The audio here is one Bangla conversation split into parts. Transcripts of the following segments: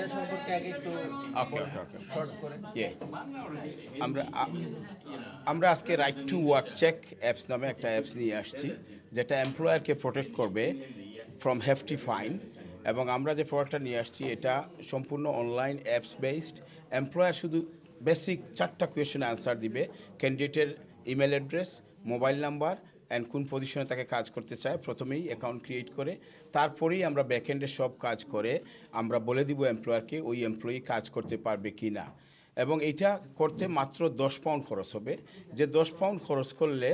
এটা সম্পর্কে আগে একটু ওকে ওকে ওকে শর্ট করে। আমরা আমরা আজকে right to work check apps নামে একটা অ্যাপস নিয়ে আসছি যেটা এমপ্লয়ারকে প্রোটেক্ট করবে ফ্রম হেফটি ফাইন এবং আমরা যে প্রোডাক্টটা নিয়ে আসছি এটা সম্পূর্ণ অনলাইন অ্যাপস বেসড এমপ্লয়ার শুধু বেসিক চারটা কোয়েশনে আনসার দিবে ক্যান্ডিডেটের email address mobile number and কোন পজিশনে তাকে কাজ করতে চায়, প্রথমেই অ্যাকাউন্ট ক্রিয়েট করে, তারপরেই আমরা ব্যাকএন্ডে সব কাজ করে, আমরা বলে দিব এমপ্লয়ারকে ওই এমপ্লয়ি কাজ করতে পারবে কি না এবং এইটা করতে মাত্র দশ পাউন্ড খরচ হবে। যে দশ পাউন্ড খরচ করলে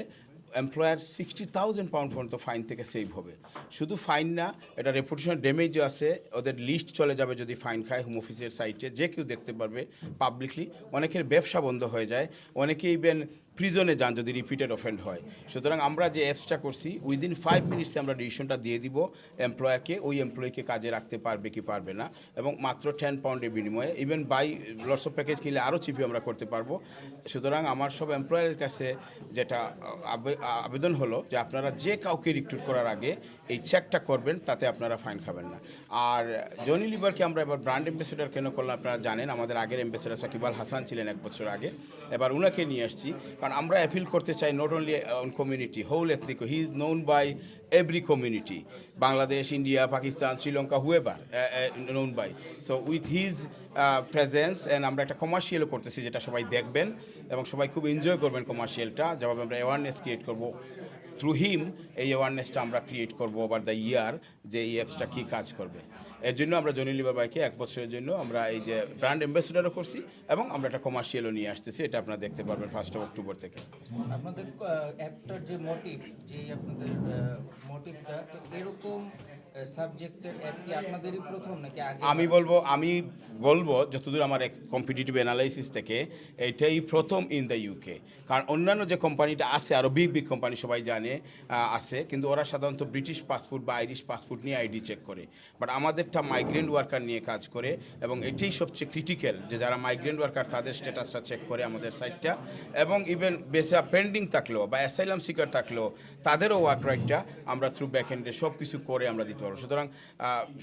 এমপ্লয়ার সিক্সটি থাউজেন্ড পাউন্ড পর্যন্ত ফাইন থেকে সেভ হবে। শুধু ফাইন না, এটা রেপুটেশন ড্যামেজও আছে, ওদের লিস্ট চলে যাবে যদি ফাইন খায় হোম অফিসের সাইটে যে কেউ দেখতে পারবে পাবলিকলি অনেকের ব্যবসা বন্ধ হয়ে যায় অনেকে ইভেন প্রিজনে যান যদি রিপিটেড অফেন্ড হয়। সুতরাং আমরা যে অ্যাপসটা করছি উইদিন ফাইভ মিনিটসে আমরা ডিসিশনটা দিয়ে দিব এমপ্লয়ারকে ওই এমপ্লয়িকে কাজে রাখতে পারবে কি পারবে না। এবং মাত্র টেন পাউন্ডের বিনিময়ে even buy lots of package কিনলে আরও চিপি আমরা করতে পারব। সুতরাং আমার সব এমপ্লয়ারের কাছে যেটা আবে- আবেদন হলো যে আপনারা যে কাউকে রিক্রুট করার আগে এই চেকটা করবেন, তাতে আপনারা ফাইন খাবেন না। আর জনি লিভারকে আমরা এবার ব্র্যান্ড অ্যাম্বাসেডার কেন করলাম আপনারা জানেন, আমাদের আগের অ্যাম্বাসেডার সাকিব আল হাসান ছিলেন এক বছর আগে। এবার উনাকে নিয়ে আসছি। কারণ আমরা অ্যাপিল করতে চাই not only on community whole ethnic he is known by every community Bangladesh India Pakistan Sri Lanka however known by so with his presence and আমরা একটা কমার্শিয়ালও করতেছি যেটা সবাই দেখবেন এবং সবাই খুব এনজয় করবেন কমার্শিয়ালটা যেভাবে আমরা অ্যাওয়ারনেস ক্রিয়েট করব। থ্রু হিম এই অ্যাওয়ারনেসটা আমরা ক্রিয়েট করব ওভার দ্য ইয়ার যে এই অ্যাপসটা কী কাজ করবে। এর জন্য আমরা জনি লিভার বাইকে এক বছরের জন্য আমরা এই যে ব্র্যান্ড অ্যাম্বাসেডারও করছি এবং আমরা একটা কমার্শিয়ালও নিয়ে আসতেছি, এটা আপনারা দেখতে পারবেন ফার্স্ট অফ অক্টোবর থেকে। আপনাদের অ্যাপটার যে মোটিভ যে আপনাদের মোটিভটা এরকম আমি বলব আমি বলব যতদূর আমার কম্পিটিটিভ অ্যানালাইসিস থেকে, এটাই প্রথম ইন দ্য ইউকে কারণ অন্যান্য যে কোম্পানিটা আছে আরও বিগ বিগ কোম্পানি সবাই জানে আছে, কিন্তু ওরা সাধারণত ব্রিটিশ পাসপোর্ট বা আইরিশ পাসপোর্ট নিয়ে আইডি চেক করে। বাট আমাদেরটা মাইগ্রেন্ট ওয়ার্কার নিয়ে কাজ করে, এবং এটাই সবচেয়ে ক্রিটিক্যাল যে যারা মাইগ্রেন্ট ওয়ার্কার তাদের স্ট্যাটাসটা চেক করে আমাদের সাইটটা এবং ইভেন বেসা পেন্ডিং থাকলেও বা অ্যাসাইলাম সিকার থাকলেও, তাদেরও ওয়ার্ক রাইটটা আমরা থ্রু ব্যাকএন্ডে সব কিছু করে আমরা দিতে পারব সুতরাং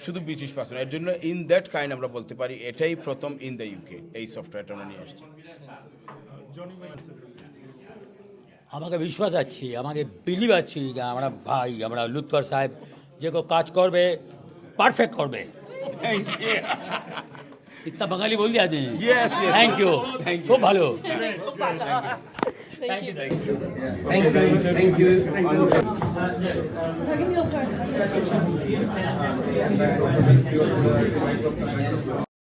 শুধু ব্রিটিশ পাসপোর্ট এর জন্য ইন দ্যাট কাইন্ড আমরা বলতে পারি এটাই প্রথম ইন দ্য ইউকে এই সফটওয়্যারটা আমরা নিয়ে আসছি। আমাকে বিশ্বাস আছে আমাকে বিলিভ আছে যে আমরা ভাই আমরা লুৎফর সাহেব যে কেউ কাজ করবে পারফেক্ট করবে। इतना बंगाली बोल दिया थैंक यू थैंक यू भालो thank you thank you thank you